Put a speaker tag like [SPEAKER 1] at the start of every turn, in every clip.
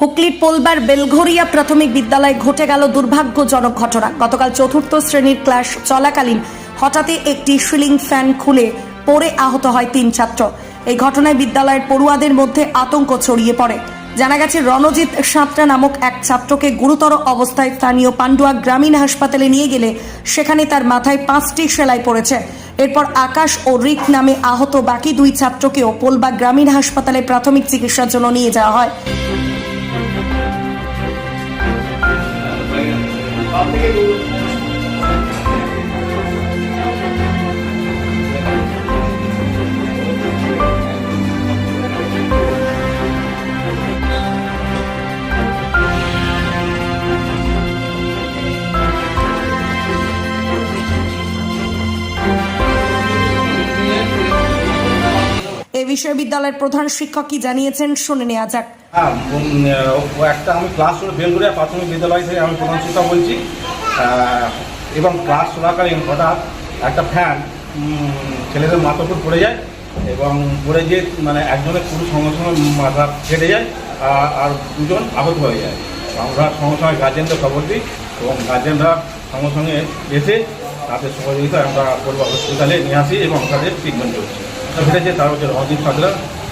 [SPEAKER 1] হুগলির পোলবার বেলঘরিয়া প্রাথমিক বিদ্যালয়ে ঘটে গেল দুর্ভাগ্যজনক ঘটনা। গতকাল চতুর্থ শ্রেণির ক্লাস চলাকালীন হঠাৎই একটি সিলিং ফ্যান খুলে পড়ে আহত হয় তিন ছাত্র। এই ঘটনায় বিদ্যালয়ের পড়ুয়াদের মধ্যে আতঙ্ক ছড়িয়ে পড়ে। জানা গেছে, রণজিৎ সাঁতরা নামক এক ছাত্রকে গুরুতর অবস্থায় স্থানীয় পান্ডুয়া গ্রামীণ হাসপাতালে নিয়ে গেলে সেখানে তার মাথায় পাঁচটি সেলাই পড়েছে। এরপর আকাশ ও রিক নামে আহত বাকি দুই ছাত্রকেও পোলবা গ্রামীণ হাসপাতালে প্রাথমিক চিকিৎসার জন্য নিয়ে যাওয়া হয়। এ বিষয়ে বিদ্যালয়ের প্রধান শিক্ষক কি জানিয়েছেন? শুনে নেওয়া যাক।
[SPEAKER 2] হ্যাঁ একটা আমি ক্লাস বেলগুড়িয়া প্রাথমিক বিদ্যালয় থেকে আমি প্রধান শিক্ষক বলছি। এবং ক্লাস চলাকালীন হঠাৎ একটা ফ্যান ছেলেদের মাথার উপর পড়ে যায় এবং পড়ে গিয়ে মানে একজনের পুরো সঙ্গে সঙ্গে মাথা ফেটে যায় আর- দুজন আহত হয়ে যায়। আমরা সঙ্গে সঙ্গে গার্জেনদের খবর দিই এবং গার্জেনরা সঙ্গে সঙ্গে এসে তাদের সহযোগিতায় আমরা পড়ুয়া হসপিটালে নিয়ে আসি এবং তাদের ট্রিটমেন্ট চলছে ফেটেছে তার হচ্ছে রঞ্জিত সাঁতরা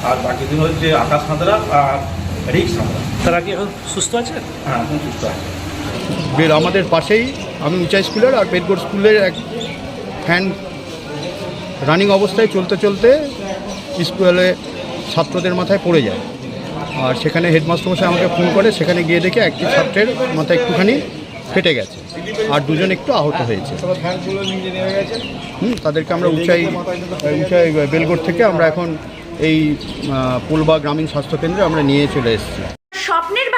[SPEAKER 2] আর বাকি দিন হচ্ছে আকাশ সাঁতরা আর রিক সাঁতরা।
[SPEAKER 3] তারা কি এখন সুস্থ আছে?
[SPEAKER 2] হ্যাঁ এখন সুস্থ আছে।
[SPEAKER 4] বের আমাদের পাশেই, আমি উঁচাই স্কুলের আর বেদগড় স্কুলের এক ফ্যান রানিং অবস্থায় চলতে চলতে স্কুলে ছাত্রদের মাথায় পড়ে যায়। আর সেখানে হেডমাস্টার মশাই আমাকে ফোন করে, সেখানে গিয়ে দেখে একটি ছাত্রের মাথা একটুখানি ফেটে গেছে আর দুজন একটু আহত হয়েছে। হুম, তাদেরকে আমরা উঁচাই উঁচাই বেলগড় থেকে আমরা এখন এই পুলবা গ্রামীণ স্বাস্থ্যকেন্দ্রে আমরা নিয়ে চলে এসেছি।
[SPEAKER 5] স্বপ্নের